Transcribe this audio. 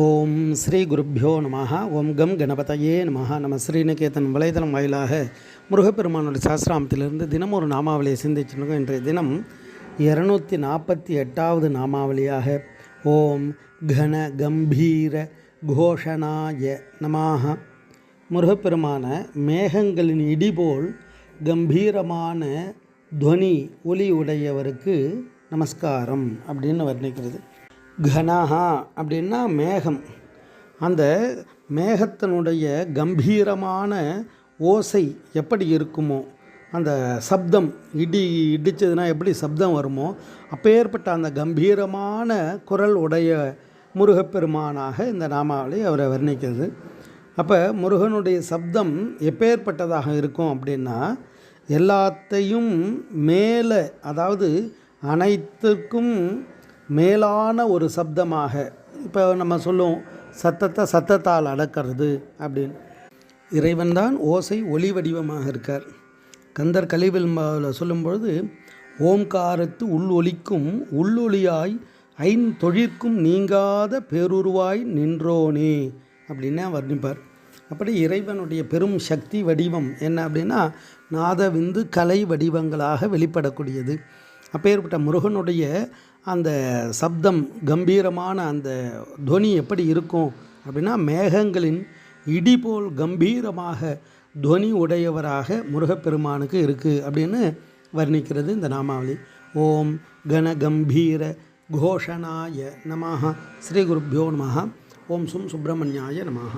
ஓம் ஸ்ரீ குருப்பியோ நம ஓம் கம் கணபதையே நம நம்ம ஸ்ரீநிகேதன் வலைதளம் வாயிலாக முருகப்பெருமானுடைய சாஸ்திராமத்திலிருந்து தினமும் ஒரு நாமாவளியை சிந்திச்சுருக்கோம் இன்றைய தினம் இரநூத்தி நாற்பத்தி எட்டாவது நாமாவளியாக ஓம் கன கம்பீர கோஷனாய நமாக முருகப்பெருமான மேகங்களின் இடிபோல் கம்பீரமான துவனி ஒலி உடையவருக்கு நமஸ்காரம் அப்படின்னு வர்ணிக்கிறது. கனஹா அப்படின்னா மேகம். அந்த மேகத்தினுடைய கம்பீரமான ஓசை எப்படி இருக்குமோ அந்த சப்தம் இடி இடித்ததுன்னா எப்படி சப்தம் வருமோ அப்பேற்பட்ட அந்த கம்பீரமான குரல் உடைய முருகப்பெருமானாக இந்த நாமாவளி அவரை வர்ணிக்கிறது. அப்போ முருகனுடைய சப்தம் எப்பேற்பட்டதாக இருக்கும் அப்படின்னா எல்லாத்தையும் மேலே அதாவது அனைத்துக்கும் மேலான ஒரு சப்தமாக இப்போ நம்ம சொல்லுவோம் சத்தத்தை சத்தத்தால் அடக்கிறது அப்படின்னு. இறைவன்தான் ஓசை ஒளி வடிவமாக இருக்கார். கந்தர் கலிவில் சொல்லும்பொழுது ஓம்காரத்து உள்ளொலிக்கும் உள்ளொலியாய் ஐந்தொழிற்கும் நீங்காத பேருருவாய் நின்றோனே அப்படின்னு வர்ணிப்பார் அப்படி இறைவனுடைய பெரும் சக்தி வடிவம் என்ன அப்படின்னா நாதவிந்து கலை வடிவங்களாக வெளிப்படக்கூடியது. அப்பேற்பட்ட முருகனுடைய அந்த சப்தம் கம்பீரமான அந்த துவனி எப்படி இருக்கும் அப்படின்னா மேகங்களின் இடி போல் கம்பீரமாக துவனி உடையவராக முருகப்பெருமானுக்கு இருக்குது அப்படின்னு வர்ணிக்கிறது இந்த நாமாவளி. ஓம் கண கம்பீர கோஷணாய நமஹ. ஸ்ரீ குருப்பியோ நமஹ. ஓம் சும் சுப்பிரமணியாய நமஹ.